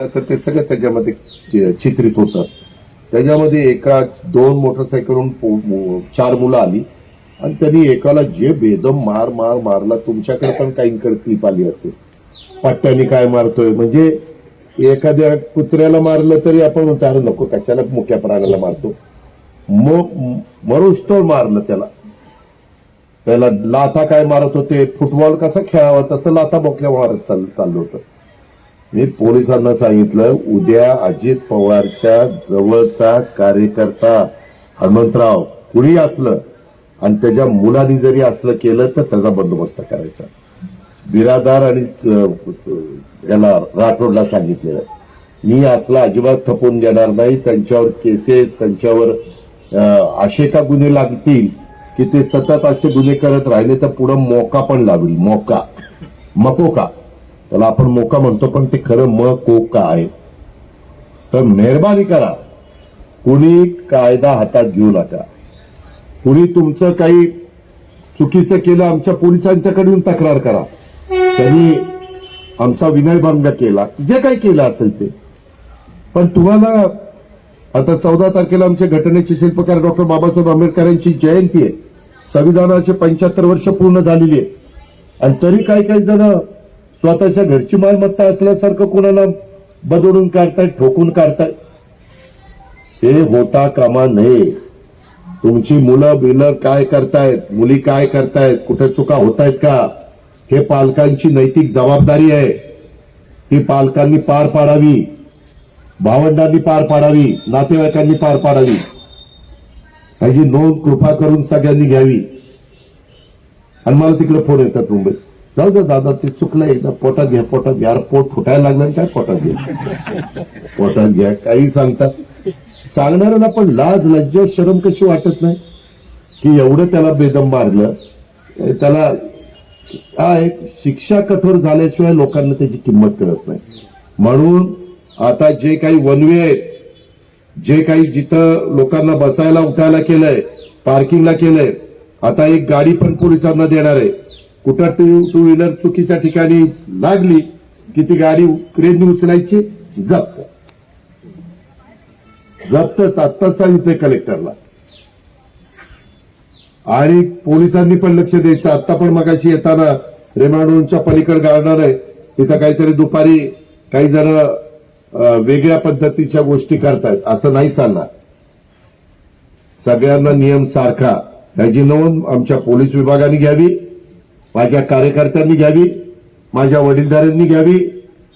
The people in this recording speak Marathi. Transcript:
तर ते सगळं त्याच्यामध्ये चित्रित होतं. त्याच्यामध्ये एका दोन मोटरसायकलवरून चार मुलं आली. आणि त्यांनी एकाला जे बेदम मार मार मारला तुमच्याकडे पण काहींकडे क्लिप आली असेल. पट्ट्याने काय मारतोय? म्हणजे एखाद्या कुत्र्याला मारलं तरी आपण म्हणतो अरे नको कशाला मुक्या प्राण्याला मारतो? मग मरोज मारलं त्याला. त्याला लाथा काय मारत होते? फुटबॉल कसा खेळावा? तसं लाथा बोकल्या मारत चाललं होतं. मी पोलिसांना सांगितलं उद्या अजित पवारच्या जवळचा कार्यकर्ता हनुमंतराव कुणी असलं आणि त्याच्या मुलांनी जरी असलं केलं तर त्याचा बंदोबस्त करायचा. बिरादार आणि याला राठोडला सांगितलेलं. मी असला अजिबात थपून देणार नाही त्यांच्यावर केसेस त्यांच्यावर असे का गुन्हे लागतील की ते सतत असे गुन्हे करत राहिले तर पुढं मोका पण लागेल मोका. मकोका त्याला आपण मोका म्हणतो पण ते खरं म को का आहे? तर मेहरबानी करा. कुणी कायदा हातात घेऊ नका. कुणी तुमचं काही चुकीचं केलं आमच्या पोलिसांच्याकडून तक्रार करा. त्यांनी आमचा विनयभंग केला. जे काही केलं असेल ते. पण तुम्हाला आता चौदा तारखेला आमच्या घटनेचे शिल्पकार डॉक्टर बाबासाहेब आंबेडकरांची जयंती आहे. संविधानाचे पंच्याहत्तर वर्ष पूर्ण झालेली आहे. आणि तरी काही काही जण स्वतःच्या घरची मालमत्ता असल्यासारखं कोणाला बदलून काढतायत ठोकून काढतायत हे होता कामा नये. तुमची मुलं बिलं काय करतायत? मुली काय करतायत? कुठे चुका होत आहेत का? हे पालकांची नैतिक जबाबदारी आहे. ती पालकांनी पार पाडावी. भावंडांनी पार पाडावी. नातेवाईकांनी पार पाडावी. ह्याची नोंद कृपा करून सगळ्यांनी घ्यावी. आणि मला तिकडे फोन येतात मुंबईत. जाऊ दे दादा ते चुकलं एकदा पोटात घ्या पोटात घ्या. पोट फुटायला लागलं काय पोटात घ्या? पोटात घ्या काही सांगतात. सांगणाऱ्याला पण लाज लज्जा शरम कशी वाटत नाही? की एवढं त्याला बेदम मारलं. त्याला काय शिक्षा कठोर झाल्याशिवाय लोकांना त्याची किंमत कळत नाही. म्हणून आता जे काही वनवे आहेत जे काही जिथं लोकांना बसायला उठायला केलंय पार्किंगला केलंय आता एक गाडी पण पोलिसांना देणार आहे. कुठं टू टू व्हीलर चुकीच्या ठिकाणी लागली की ती गाडी क्रेननी उचलायची? जप्त. जप्तच आत्ताच सांगितलंय कलेक्टरला. आणि पोलिसांनी पण लक्ष द्यायचं. आता पण मगाशी येताना रेमांडोनच्या पलीकडे गार्डन आहे. तिथं काहीतरी दुपारी काही जण वेगळ्या पद्धतीच्या गोष्टी करतायत. असं नाही चालणार. सगळ्यांना नियम सारखा. ह्याची नोंद आमच्या पोलीस विभागाने घ्यावी. माझ्या कार्यकर्त्यांनी घ्यावी माझ्या वडीलधाऱ्यांनी घ्यावी.